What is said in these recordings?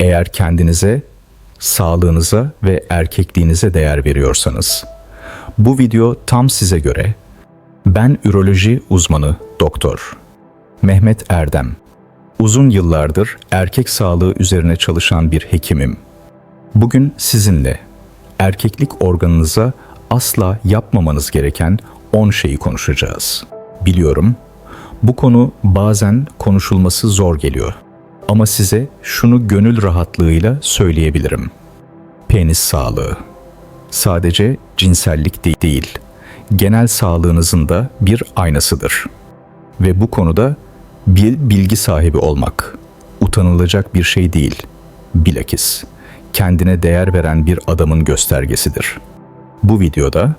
Eğer kendinize, sağlığınıza ve erkekliğinize değer veriyorsanız, bu video tam size göre. Ben üroloji uzmanı doktor Mehmet Erdem. Uzun yıllardır erkek sağlığı üzerine çalışan bir hekimim. Bugün sizinle erkeklik organınıza asla yapmamanız gereken 10 şeyi konuşacağız. Biliyorum bu konu bazen konuşulması zor geliyor. Ama size şunu gönül rahatlığıyla söyleyebilirim. Penis sağlığı. Sadece cinsellik de- değil, genel sağlığınızın da bir aynasıdır. Ve bu konuda bir bilgi sahibi olmak utanılacak bir şey değil. Bilakis kendine değer veren bir adamın göstergesidir. Bu videoda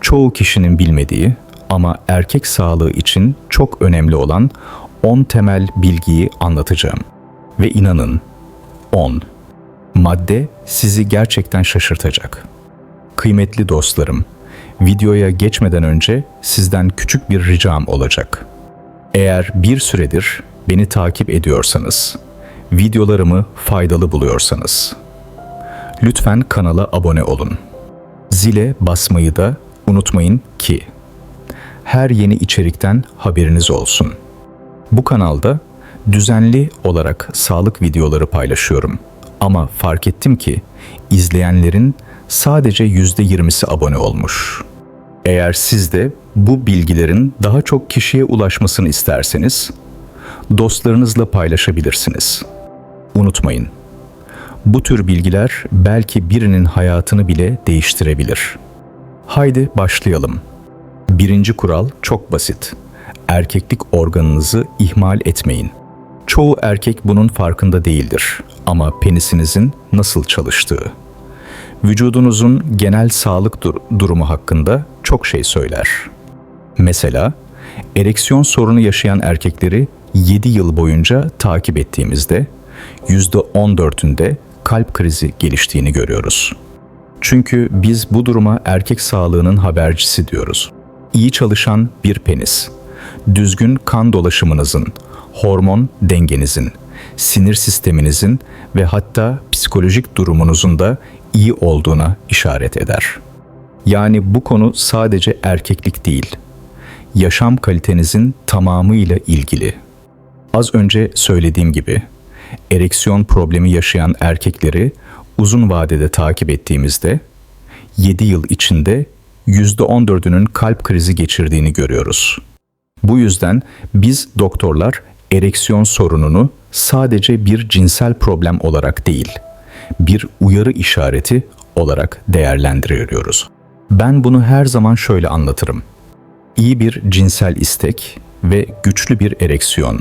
çoğu kişinin bilmediği ama erkek sağlığı için çok önemli olan 10 temel bilgiyi anlatacağım. Ve inanın 10 madde sizi gerçekten şaşırtacak. Kıymetli dostlarım, videoya geçmeden önce sizden küçük bir ricam olacak. Eğer bir süredir beni takip ediyorsanız, videolarımı faydalı buluyorsanız, lütfen kanala abone olun. Zile basmayı da unutmayın ki her yeni içerikten haberiniz olsun. Bu kanalda düzenli olarak sağlık videoları paylaşıyorum. Ama fark ettim ki izleyenlerin sadece %20'si abone olmuş. Eğer siz de bu bilgilerin daha çok kişiye ulaşmasını isterseniz dostlarınızla paylaşabilirsiniz. Unutmayın. Bu tür bilgiler belki birinin hayatını bile değiştirebilir. Haydi başlayalım. Birinci kural çok basit. Erkeklik organınızı ihmal etmeyin. Çoğu erkek bunun farkında değildir ama penisinizin nasıl çalıştığı. Vücudunuzun genel sağlık dur- durumu hakkında çok şey söyler. Mesela ereksiyon sorunu yaşayan erkekleri 7 yıl boyunca takip ettiğimizde %14'ünde kalp krizi geliştiğini görüyoruz. Çünkü biz bu duruma erkek sağlığının habercisi diyoruz. İyi çalışan bir penis, düzgün kan dolaşımınızın, hormon dengenizin, sinir sisteminizin ve hatta psikolojik durumunuzun da iyi olduğuna işaret eder. Yani bu konu sadece erkeklik değil, yaşam kalitenizin tamamıyla ilgili. Az önce söylediğim gibi ereksiyon problemi yaşayan erkekleri uzun vadede takip ettiğimizde 7 yıl içinde %14'ünün kalp krizi geçirdiğini görüyoruz. Bu yüzden biz doktorlar ereksiyon sorununu sadece bir cinsel problem olarak değil, bir uyarı işareti olarak değerlendiriyoruz. Ben bunu her zaman şöyle anlatırım. İyi bir cinsel istek ve güçlü bir ereksiyon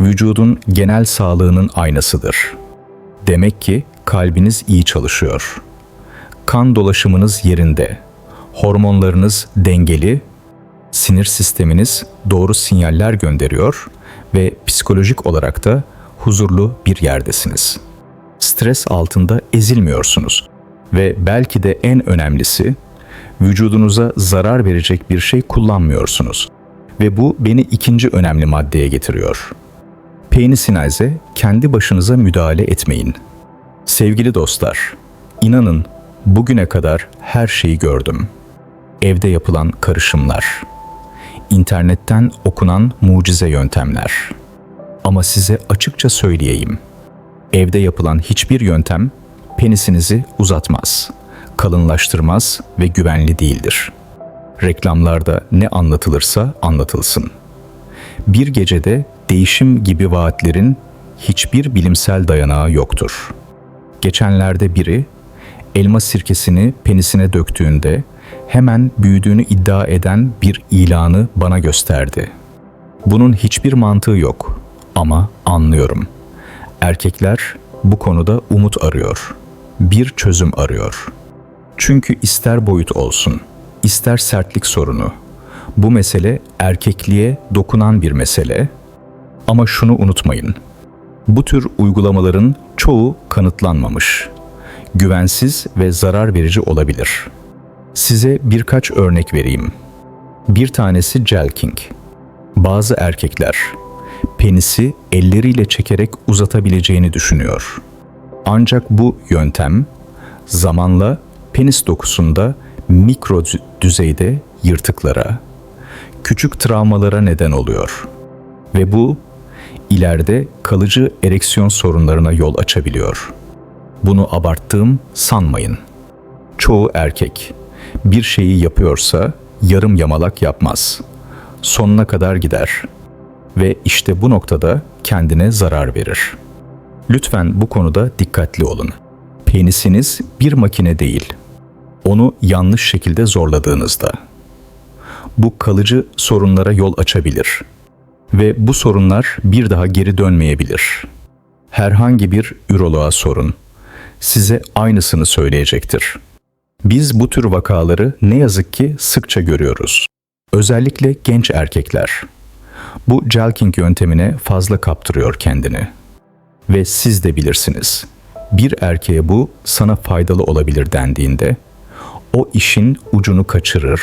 vücudun genel sağlığının aynasıdır. Demek ki kalbiniz iyi çalışıyor. Kan dolaşımınız yerinde. Hormonlarınız dengeli, sinir sisteminiz doğru sinyaller gönderiyor ve psikolojik olarak da huzurlu bir yerdesiniz. Stres altında ezilmiyorsunuz ve belki de en önemlisi vücudunuza zarar verecek bir şey kullanmıyorsunuz. Ve bu beni ikinci önemli maddeye getiriyor. Penisinize kendi başınıza müdahale etmeyin. Sevgili dostlar, inanın bugüne kadar her şeyi gördüm. Evde yapılan karışımlar, internetten okunan mucize yöntemler. Ama size açıkça söyleyeyim. Evde yapılan hiçbir yöntem penisinizi uzatmaz, kalınlaştırmaz ve güvenli değildir. Reklamlarda ne anlatılırsa anlatılsın. Bir gecede değişim gibi vaatlerin hiçbir bilimsel dayanağı yoktur. Geçenlerde biri elma sirkesini penisine döktüğünde hemen büyüdüğünü iddia eden bir ilanı bana gösterdi. Bunun hiçbir mantığı yok ama anlıyorum. Erkekler bu konuda umut arıyor. Bir çözüm arıyor. Çünkü ister boyut olsun, ister sertlik sorunu. Bu mesele erkekliğe dokunan bir mesele. Ama şunu unutmayın. Bu tür uygulamaların çoğu kanıtlanmamış. Güvensiz ve zarar verici olabilir. Size birkaç örnek vereyim. Bir tanesi jelking. Bazı erkekler penisi elleriyle çekerek uzatabileceğini düşünüyor. Ancak bu yöntem zamanla penis dokusunda mikro dü- düzeyde yırtıklara, küçük travmalara neden oluyor. Ve bu ileride kalıcı ereksiyon sorunlarına yol açabiliyor. Bunu abarttığım sanmayın. Çoğu erkek bir şeyi yapıyorsa yarım yamalak yapmaz. Sonuna kadar gider ve işte bu noktada kendine zarar verir. Lütfen bu konuda dikkatli olun. Penisiniz bir makine değil. Onu yanlış şekilde zorladığınızda bu kalıcı sorunlara yol açabilir ve bu sorunlar bir daha geri dönmeyebilir. Herhangi bir üroloğa sorun. Size aynısını söyleyecektir. Biz bu tür vakaları ne yazık ki sıkça görüyoruz. Özellikle genç erkekler. Bu jelking yöntemine fazla kaptırıyor kendini. Ve siz de bilirsiniz. Bir erkeğe bu sana faydalı olabilir dendiğinde o işin ucunu kaçırır.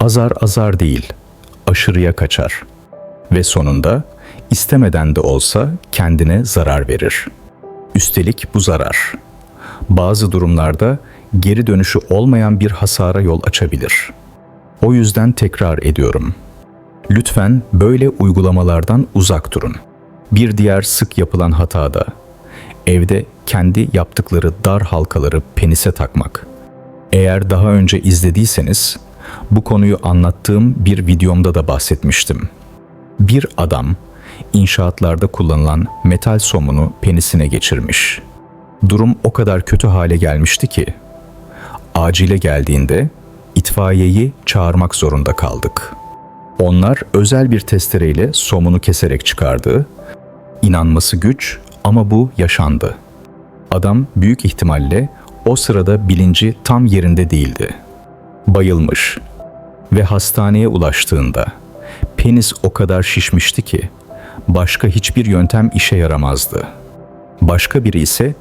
Azar azar değil, aşırıya kaçar ve sonunda istemeden de olsa kendine zarar verir. Üstelik bu zarar bazı durumlarda geri dönüşü olmayan bir hasara yol açabilir. O yüzden tekrar ediyorum. Lütfen böyle uygulamalardan uzak durun. Bir diğer sık yapılan hata da evde kendi yaptıkları dar halkaları penise takmak. Eğer daha önce izlediyseniz bu konuyu anlattığım bir videomda da bahsetmiştim. Bir adam inşaatlarda kullanılan metal somunu penisine geçirmiş. Durum o kadar kötü hale gelmişti ki acile geldiğinde itfaiyeyi çağırmak zorunda kaldık. Onlar özel bir testereyle somunu keserek çıkardı. İnanması güç ama bu yaşandı. Adam büyük ihtimalle o sırada bilinci tam yerinde değildi. Bayılmış ve hastaneye ulaştığında penis o kadar şişmişti ki başka hiçbir yöntem işe yaramazdı. Başka biri ise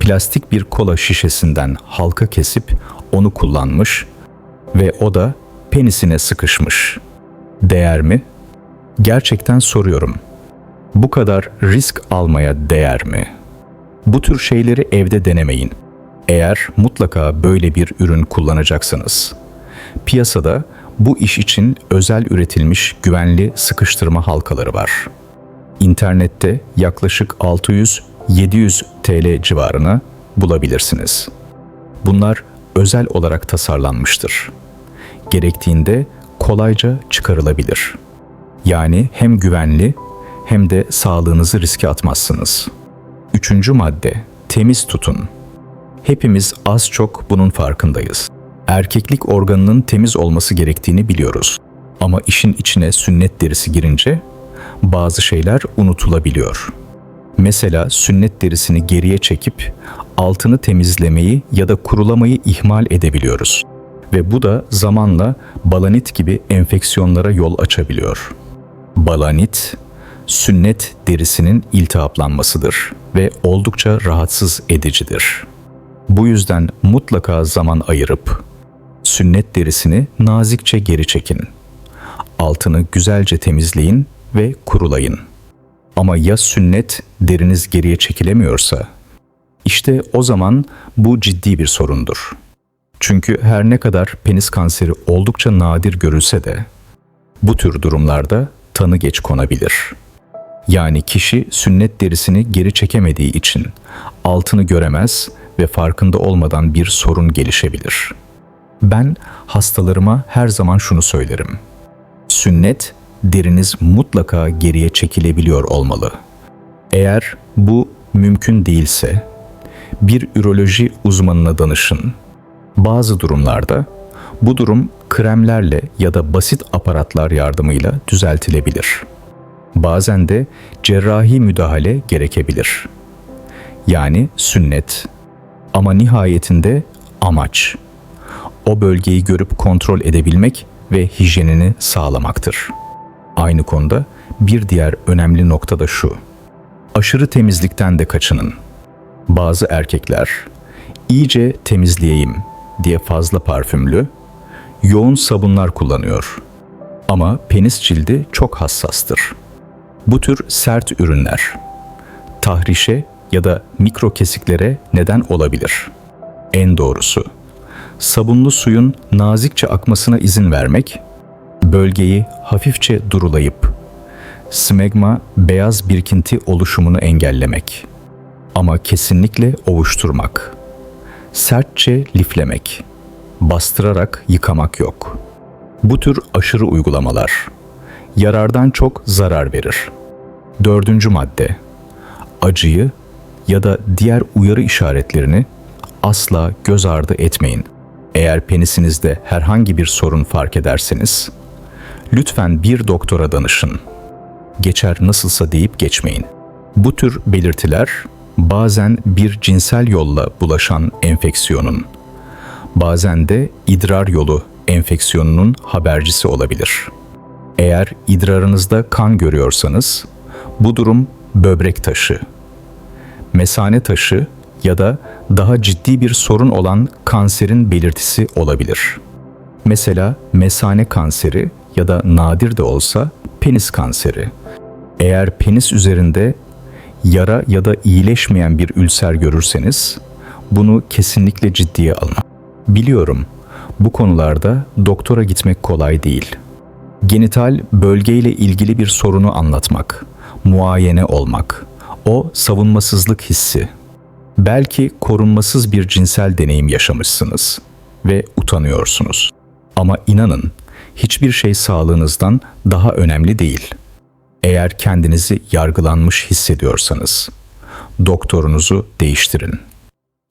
plastik bir kola şişesinden halka kesip onu kullanmış ve o da penisine sıkışmış. Değer mi? Gerçekten soruyorum. Bu kadar risk almaya değer mi? Bu tür şeyleri evde denemeyin. Eğer mutlaka böyle bir ürün kullanacaksınız. Piyasada bu iş için özel üretilmiş güvenli sıkıştırma halkaları var. İnternette yaklaşık 600-700 TL civarına bulabilirsiniz. Bunlar özel olarak tasarlanmıştır. Gerektiğinde kolayca çıkarılabilir. Yani hem güvenli hem de sağlığınızı riske atmazsınız. Üçüncü madde, temiz tutun. Hepimiz az çok bunun farkındayız. Erkeklik organının temiz olması gerektiğini biliyoruz. Ama işin içine sünnet derisi girince bazı şeyler unutulabiliyor. Mesela sünnet derisini geriye çekip altını temizlemeyi ya da kurulamayı ihmal edebiliyoruz. Ve bu da zamanla balanit gibi enfeksiyonlara yol açabiliyor. Balanit, sünnet derisinin iltihaplanmasıdır ve oldukça rahatsız edicidir. Bu yüzden mutlaka zaman ayırıp sünnet derisini nazikçe geri çekin. Altını güzelce temizleyin ve kurulayın. Ama ya sünnet deriniz geriye çekilemiyorsa, işte o zaman bu ciddi bir sorundur. Çünkü her ne kadar penis kanseri oldukça nadir görülse de bu tür durumlarda tanı geç konabilir. Yani kişi sünnet derisini geri çekemediği için altını göremez ve farkında olmadan bir sorun gelişebilir. Ben hastalarıma her zaman şunu söylerim. Sünnet deriniz mutlaka geriye çekilebiliyor olmalı. Eğer bu mümkün değilse bir üroloji uzmanına danışın. Bazı durumlarda bu durum kremlerle ya da basit aparatlar yardımıyla düzeltilebilir. Bazen de cerrahi müdahale gerekebilir. Yani sünnet. Ama nihayetinde amaç o bölgeyi görüp kontrol edebilmek ve hijyenini sağlamaktır. Aynı konuda bir diğer önemli nokta da şu. Aşırı temizlikten de kaçının. Bazı erkekler iyice temizleyeyim diye fazla parfümlü, yoğun sabunlar kullanıyor. Ama penis cildi çok hassastır. Bu tür sert ürünler tahrişe ya da mikro kesiklere neden olabilir. En doğrusu sabunlu suyun nazikçe akmasına izin vermek, bölgeyi hafifçe durulayıp smegma beyaz birkinti oluşumunu engellemek ama kesinlikle ovuşturmak. Sertçe liflemek, bastırarak yıkamak yok. Bu tür aşırı uygulamalar yarardan çok zarar verir. Dördüncü madde, acıyı ya da diğer uyarı işaretlerini asla göz ardı etmeyin. Eğer penisinizde herhangi bir sorun fark ederseniz, lütfen bir doktora danışın. Geçer nasılsa deyip geçmeyin. Bu tür belirtiler bazen bir cinsel yolla bulaşan enfeksiyonun, bazen de idrar yolu enfeksiyonunun habercisi olabilir. Eğer idrarınızda kan görüyorsanız, bu durum böbrek taşı, mesane taşı ya da daha ciddi bir sorun olan kanserin belirtisi olabilir. Mesela mesane kanseri ya da nadir de olsa penis kanseri. Eğer penis üzerinde yara ya da iyileşmeyen bir ülser görürseniz bunu kesinlikle ciddiye alın. Biliyorum bu konularda doktora gitmek kolay değil. Genital bölgeyle ilgili bir sorunu anlatmak, muayene olmak, o savunmasızlık hissi. Belki korunmasız bir cinsel deneyim yaşamışsınız ve utanıyorsunuz. Ama inanın, hiçbir şey sağlığınızdan daha önemli değil. Eğer kendinizi yargılanmış hissediyorsanız, doktorunuzu değiştirin.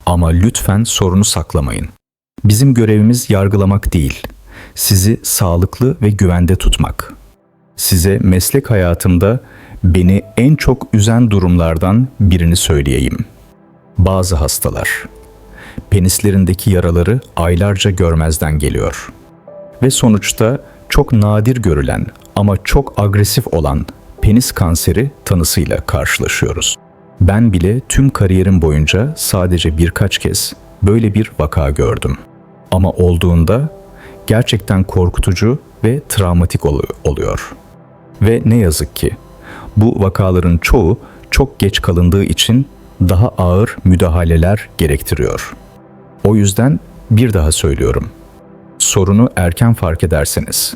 Ama lütfen sorunu saklamayın. Bizim görevimiz yargılamak değil, sizi sağlıklı ve güvende tutmak. Size meslek hayatımda beni en çok üzen durumlardan birini söyleyeyim. Bazı hastalar penislerindeki yaraları aylarca görmezden geliyor ve sonuçta çok nadir görülen ama çok agresif olan penis kanseri tanısıyla karşılaşıyoruz. Ben bile tüm kariyerim boyunca sadece birkaç kez böyle bir vaka gördüm. Ama olduğunda gerçekten korkutucu ve travmatik oluyor. Ve ne yazık ki bu vakaların çoğu çok geç kalındığı için daha ağır müdahaleler gerektiriyor. O yüzden bir daha söylüyorum. Sorunu erken fark ederseniz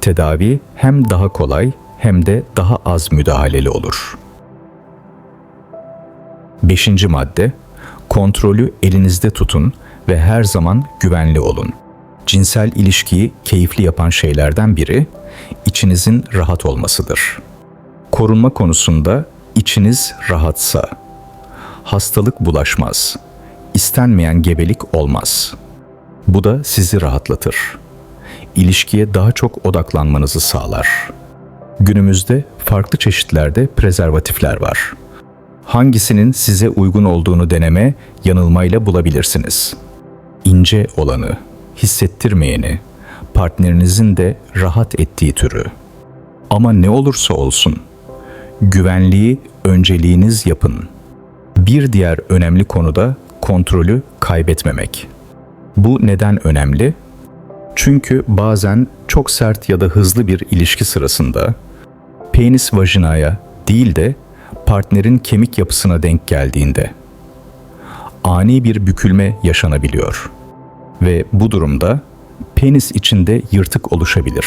tedavi hem daha kolay hem de daha az müdahaleli olur. Beşinci madde, kontrolü elinizde tutun ve her zaman güvenli olun. Cinsel ilişkiyi keyifli yapan şeylerden biri içinizin rahat olmasıdır. Korunma konusunda içiniz rahatsa hastalık bulaşmaz. İstenmeyen gebelik olmaz. Bu da sizi rahatlatır. İlişkiye daha çok odaklanmanızı sağlar. Günümüzde farklı çeşitlerde prezervatifler var. Hangisinin size uygun olduğunu deneme, yanılmayla bulabilirsiniz. İnce olanı, hissettirmeyeni, partnerinizin de rahat ettiği türü. Ama ne olursa olsun, güvenliği önceliğiniz yapın. Bir diğer önemli konu da kontrolü kaybetmemek. Bu neden önemli? Çünkü bazen çok sert ya da hızlı bir ilişki sırasında penis vajinaya değil de partnerin kemik yapısına denk geldiğinde ani bir bükülme yaşanabiliyor ve bu durumda penis içinde yırtık oluşabilir.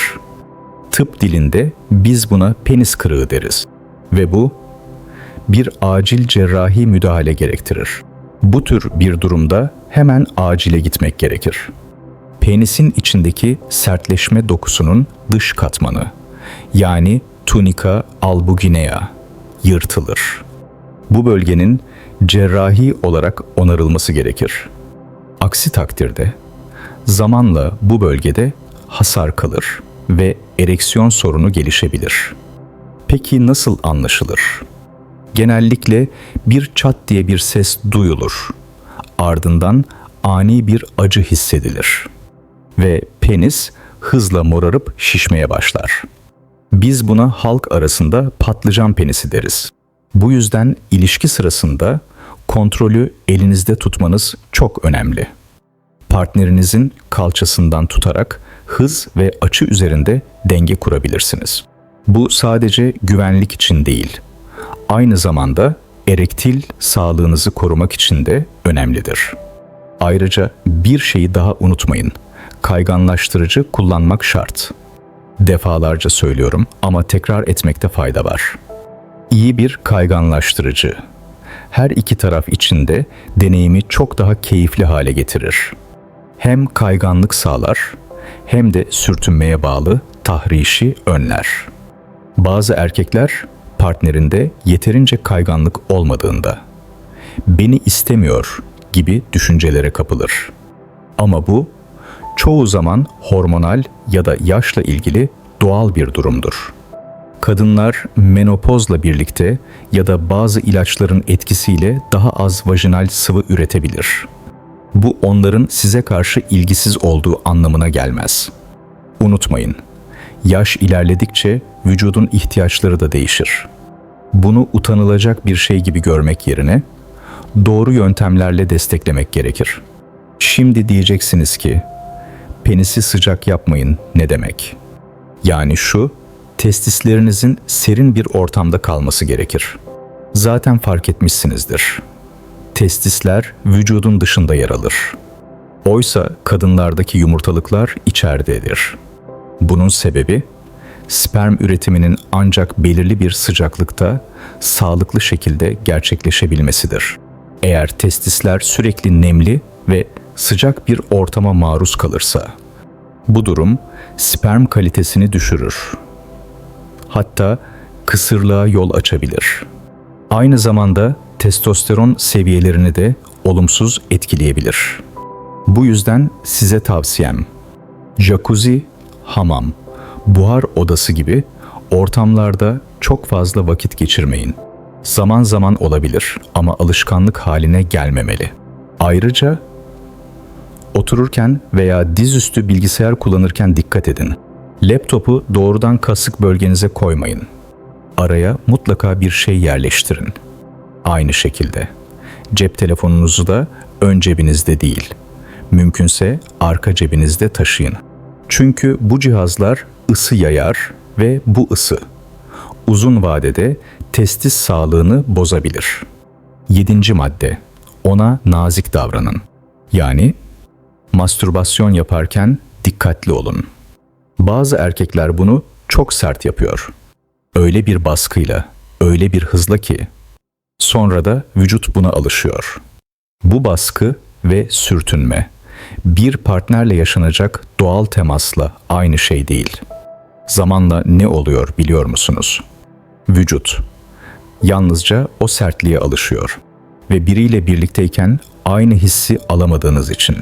Tıp dilinde biz buna penis kırığı deriz ve bu bir acil cerrahi müdahale gerektirir. Bu tür bir durumda hemen acile gitmek gerekir. Penisin içindeki sertleşme dokusunun dış katmanı yani tunica albuginea yırtılır. Bu bölgenin cerrahi olarak onarılması gerekir. Aksi takdirde zamanla bu bölgede hasar kalır ve ereksiyon sorunu gelişebilir. Peki nasıl anlaşılır? Genellikle bir çat diye bir ses duyulur. Ardından ani bir acı hissedilir ve penis hızla morarıp şişmeye başlar. Biz buna halk arasında patlıcan penisi deriz. Bu yüzden ilişki sırasında kontrolü elinizde tutmanız çok önemli. Partnerinizin kalçasından tutarak hız ve açı üzerinde denge kurabilirsiniz. Bu sadece güvenlik için değil, aynı zamanda erektil sağlığınızı korumak için de önemlidir. Ayrıca bir şeyi daha unutmayın. Kayganlaştırıcı kullanmak şart. Defalarca söylüyorum ama tekrar etmekte fayda var. İyi bir kayganlaştırıcı her iki taraf için de deneyimi çok daha keyifli hale getirir. Hem kayganlık sağlar hem de sürtünmeye bağlı tahrişi önler. Bazı erkekler partnerinde yeterince kayganlık olmadığında beni istemiyor gibi düşüncelere kapılır. Ama bu çoğu zaman hormonal ya da yaşla ilgili doğal bir durumdur. Kadınlar menopozla birlikte ya da bazı ilaçların etkisiyle daha az vajinal sıvı üretebilir. Bu onların size karşı ilgisiz olduğu anlamına gelmez. Unutmayın, yaş ilerledikçe vücudun ihtiyaçları da değişir. Bunu utanılacak bir şey gibi görmek yerine doğru yöntemlerle desteklemek gerekir. Şimdi diyeceksiniz ki, penisi sıcak yapmayın ne demek? Yani şu, testislerinizin serin bir ortamda kalması gerekir. Zaten fark etmişsinizdir. Testisler vücudun dışında yer alır. Oysa kadınlardaki yumurtalıklar içeridedir. Bunun sebebi sperm üretiminin ancak belirli bir sıcaklıkta sağlıklı şekilde gerçekleşebilmesidir. Eğer testisler sürekli nemli ve sıcak bir ortama maruz kalırsa, bu durum sperm kalitesini düşürür. Hatta kısırlığa yol açabilir. Aynı zamanda testosteron seviyelerini de olumsuz etkileyebilir. Bu yüzden size tavsiyem jacuzzi, hamam, buhar odası gibi ortamlarda çok fazla vakit geçirmeyin. Zaman zaman olabilir ama alışkanlık haline gelmemeli. Ayrıca otururken veya dizüstü bilgisayar kullanırken dikkat edin. Laptopu doğrudan kasık bölgenize koymayın. Araya mutlaka bir şey yerleştirin. Aynı şekilde cep telefonunuzu da ön cebinizde değil, mümkünse arka cebinizde taşıyın. Çünkü bu cihazlar ısı yayar ve bu ısı uzun vadede testis sağlığını bozabilir. Yedinci madde. Ona nazik davranın. Yani mastürbasyon yaparken dikkatli olun. Bazı erkekler bunu çok sert yapıyor. Öyle bir baskıyla, öyle bir hızla ki sonra da vücut buna alışıyor. Bu baskı ve sürtünme bir partnerle yaşanacak doğal temasla aynı şey değil. Zamanla ne oluyor biliyor musunuz? Vücut yalnızca o sertliğe alışıyor ve biriyle birlikteyken aynı hissi alamadığınız için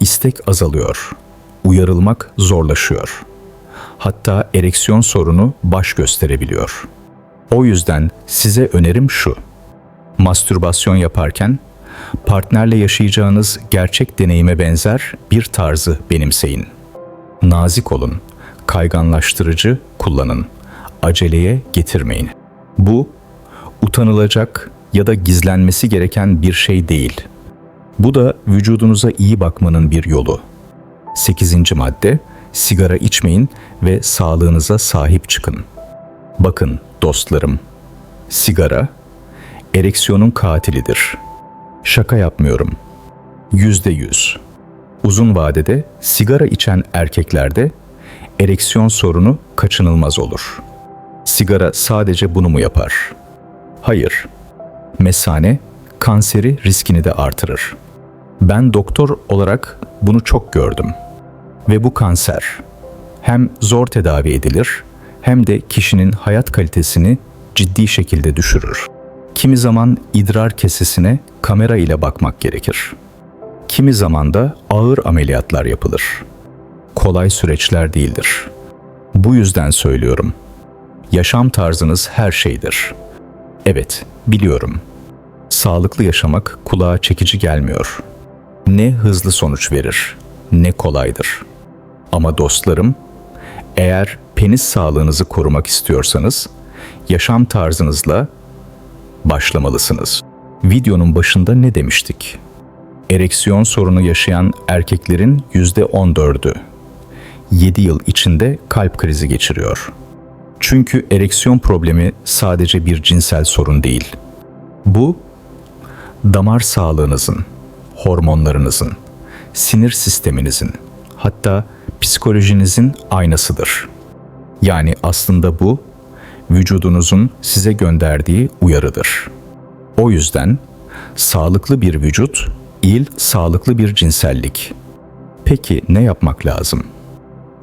istek azalıyor, uyarılmak zorlaşıyor. Hatta ereksiyon sorunu baş gösterebiliyor. O yüzden size önerim şu. Mastürbasyon yaparken partnerle yaşayacağınız gerçek deneyime benzer bir tarzı benimseyin. Nazik olun, kayganlaştırıcı kullanın, aceleye getirmeyin. Bu utanılacak ya da gizlenmesi gereken bir şey değil. Bu da vücudunuza iyi bakmanın bir yolu. 8. madde sigara içmeyin ve sağlığınıza sahip çıkın. Bakın dostlarım, sigara ereksiyonun katilidir. Şaka yapmıyorum. Yüzde yüz. Uzun vadede sigara içen erkeklerde ereksiyon sorunu kaçınılmaz olur. Sigara sadece bunu mu yapar? Hayır. Mesane kanseri riskini de artırır. Ben doktor olarak bunu çok gördüm. Ve bu kanser hem zor tedavi edilir hem de kişinin hayat kalitesini ciddi şekilde düşürür. Kimi zaman idrar kesesine kamera ile bakmak gerekir. Kimi zaman da ağır ameliyatlar yapılır. Kolay süreçler değildir. Bu yüzden söylüyorum. Yaşam tarzınız her şeydir. Evet, biliyorum. Sağlıklı yaşamak kulağa çekici gelmiyor. Ne hızlı sonuç verir, ne kolaydır. Ama dostlarım, eğer penis sağlığınızı korumak istiyorsanız, yaşam tarzınızla başlamalısınız. Videonun başında ne demiştik? Ereksiyon sorunu yaşayan erkeklerin %14'ü 7 yıl içinde kalp krizi geçiriyor. Çünkü ereksiyon problemi sadece bir cinsel sorun değil. Bu damar sağlığınızın, hormonlarınızın, sinir sisteminizin, hatta psikolojinizin aynasıdır. Yani aslında bu vücudunuzun size gönderdiği uyarıdır. O yüzden sağlıklı bir vücut, il sağlıklı bir cinsellik. Peki ne yapmak lazım?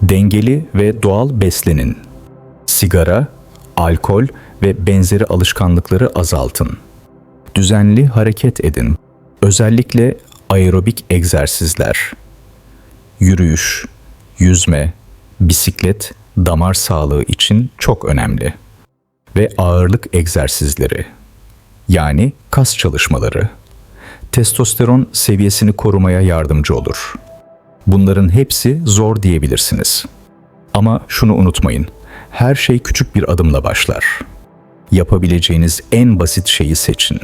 Dengeli ve doğal beslenin. Sigara, alkol ve benzeri alışkanlıkları azaltın. Düzenli hareket edin. Özellikle aerobik egzersizler. Yürüyüş, yüzme, bisiklet damar sağlığı için çok önemli. Ve ağırlık egzersizleri yani kas çalışmaları testosteron seviyesini korumaya yardımcı olur. Bunların hepsi zor diyebilirsiniz. Ama şunu unutmayın. Her şey küçük bir adımla başlar. Yapabileceğiniz en basit şeyi seçin.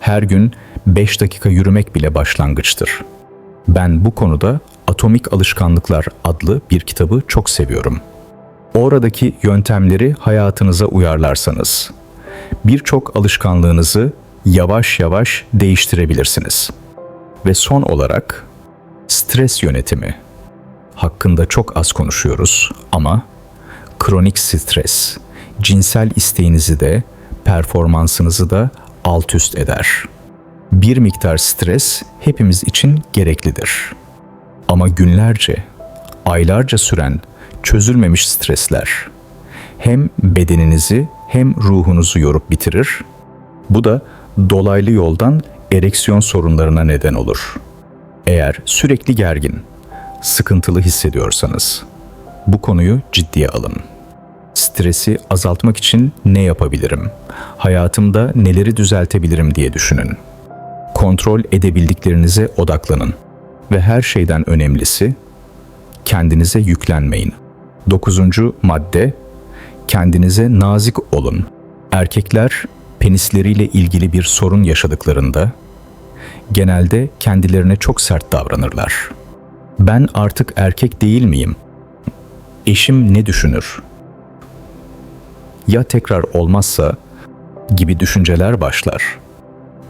Her gün 5 dakika yürümek bile başlangıçtır. Ben bu konuda Atomik Alışkanlıklar adlı bir kitabı çok seviyorum. Oradaki yöntemleri hayatınıza uyarlarsanız birçok alışkanlığınızı yavaş yavaş değiştirebilirsiniz. Ve son olarak stres yönetimi. Hakkında çok az konuşuyoruz ama kronik stres cinsel isteğinizi de performansınızı da alt üst eder. Bir miktar stres hepimiz için gereklidir. Ama günlerce, aylarca süren çözülmemiş stresler hem bedeninizi hem ruhunuzu yorup bitirir. Bu da dolaylı yoldan ereksiyon sorunlarına neden olur. Eğer sürekli gergin, sıkıntılı hissediyorsanız bu konuyu ciddiye alın. Stresi azaltmak için ne yapabilirim? Hayatımda neleri düzeltebilirim diye düşünün. Kontrol edebildiklerinize odaklanın ve her şeyden önemlisi kendinize yüklenmeyin. Dokuzuncu madde kendinize nazik olun. Erkekler penisleriyle ilgili bir sorun yaşadıklarında genelde kendilerine çok sert davranırlar. Ben artık erkek değil miyim? Eşim ne düşünür? Ya tekrar olmazsa gibi düşünceler başlar.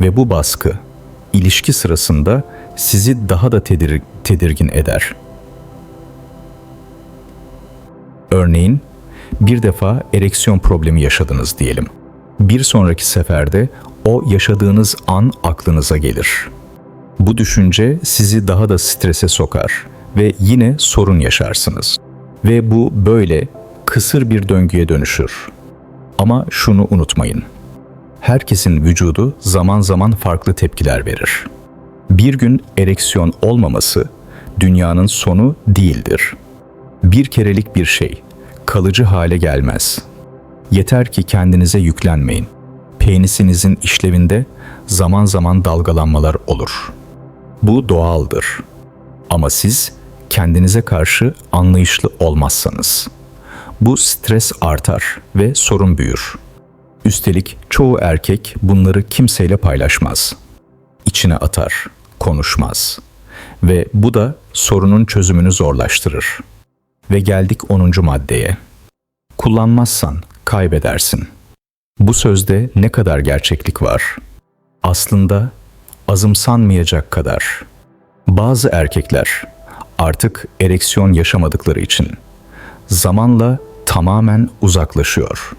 Ve bu baskı ilişki sırasında sizi daha da tedir tedirgin eder. Örneğin bir defa ereksiyon problemi yaşadınız diyelim. Bir sonraki seferde o yaşadığınız an aklınıza gelir. Bu düşünce sizi daha da strese sokar ve yine sorun yaşarsınız. Ve bu böyle kısır bir döngüye dönüşür. Ama şunu unutmayın. Herkesin vücudu zaman zaman farklı tepkiler verir. Bir gün ereksiyon olmaması dünyanın sonu değildir. Bir kerelik bir şey kalıcı hale gelmez. Yeter ki kendinize yüklenmeyin. Penisinizin işlevinde zaman zaman dalgalanmalar olur. Bu doğaldır. Ama siz kendinize karşı anlayışlı olmazsanız bu stres artar ve sorun büyür. Üstelik çoğu erkek bunları kimseyle paylaşmaz. İçine atar, konuşmaz. Ve bu da sorunun çözümünü zorlaştırır. Ve geldik 10. maddeye. Kullanmazsan kaybedersin. Bu sözde ne kadar gerçeklik var? Aslında azımsanmayacak kadar. Bazı erkekler artık ereksiyon yaşamadıkları için zamanla tamamen uzaklaşıyor.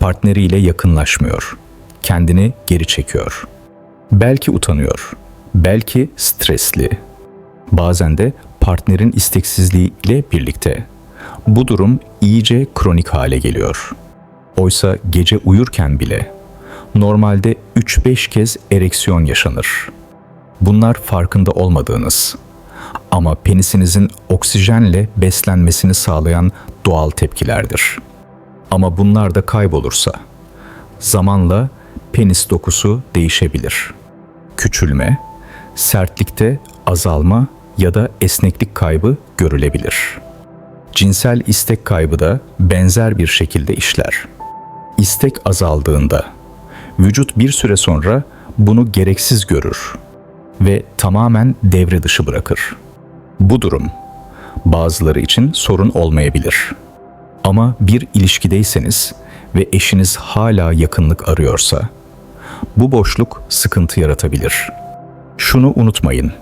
Partneriyle yakınlaşmıyor. Kendini geri çekiyor. Belki utanıyor. Belki stresli. Bazen de partnerin isteksizliğiyle birlikte. Bu durum iyice kronik hale geliyor. Oysa gece uyurken bile normalde 3-5 kez ereksiyon yaşanır. Bunlar farkında olmadığınız ama penisinizin oksijenle beslenmesini sağlayan doğal tepkilerdir. Ama bunlar da kaybolursa zamanla penis dokusu değişebilir. Küçülme, sertlikte azalma ya da esneklik kaybı görülebilir. Cinsel istek kaybı da benzer bir şekilde işler. İstek azaldığında vücut bir süre sonra bunu gereksiz görür ve tamamen devre dışı bırakır. Bu durum bazıları için sorun olmayabilir. Ama bir ilişkideyseniz ve eşiniz hala yakınlık arıyorsa, bu boşluk sıkıntı yaratabilir. Şunu unutmayın.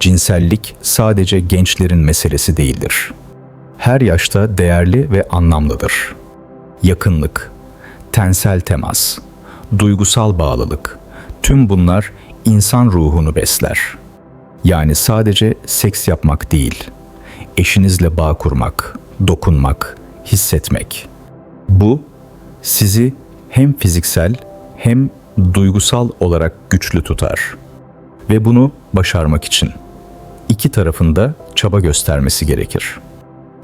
Cinsellik sadece gençlerin meselesi değildir. Her yaşta değerli ve anlamlıdır. Yakınlık, tensel temas, duygusal bağlılık, tüm bunlar insan ruhunu besler. Yani sadece seks yapmak değil, eşinizle bağ kurmak, dokunmak, hissetmek. Bu sizi hem fiziksel hem duygusal olarak güçlü tutar. Ve bunu başarmak için iki tarafında çaba göstermesi gerekir.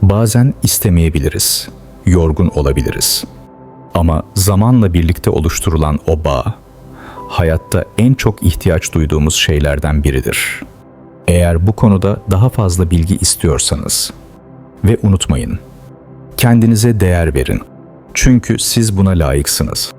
Bazen istemeyebiliriz, yorgun olabiliriz. Ama zamanla birlikte oluşturulan o bağ, hayatta en çok ihtiyaç duyduğumuz şeylerden biridir. Eğer bu konuda daha fazla bilgi istiyorsanız ve unutmayın, kendinize değer verin. Çünkü siz buna layıksınız.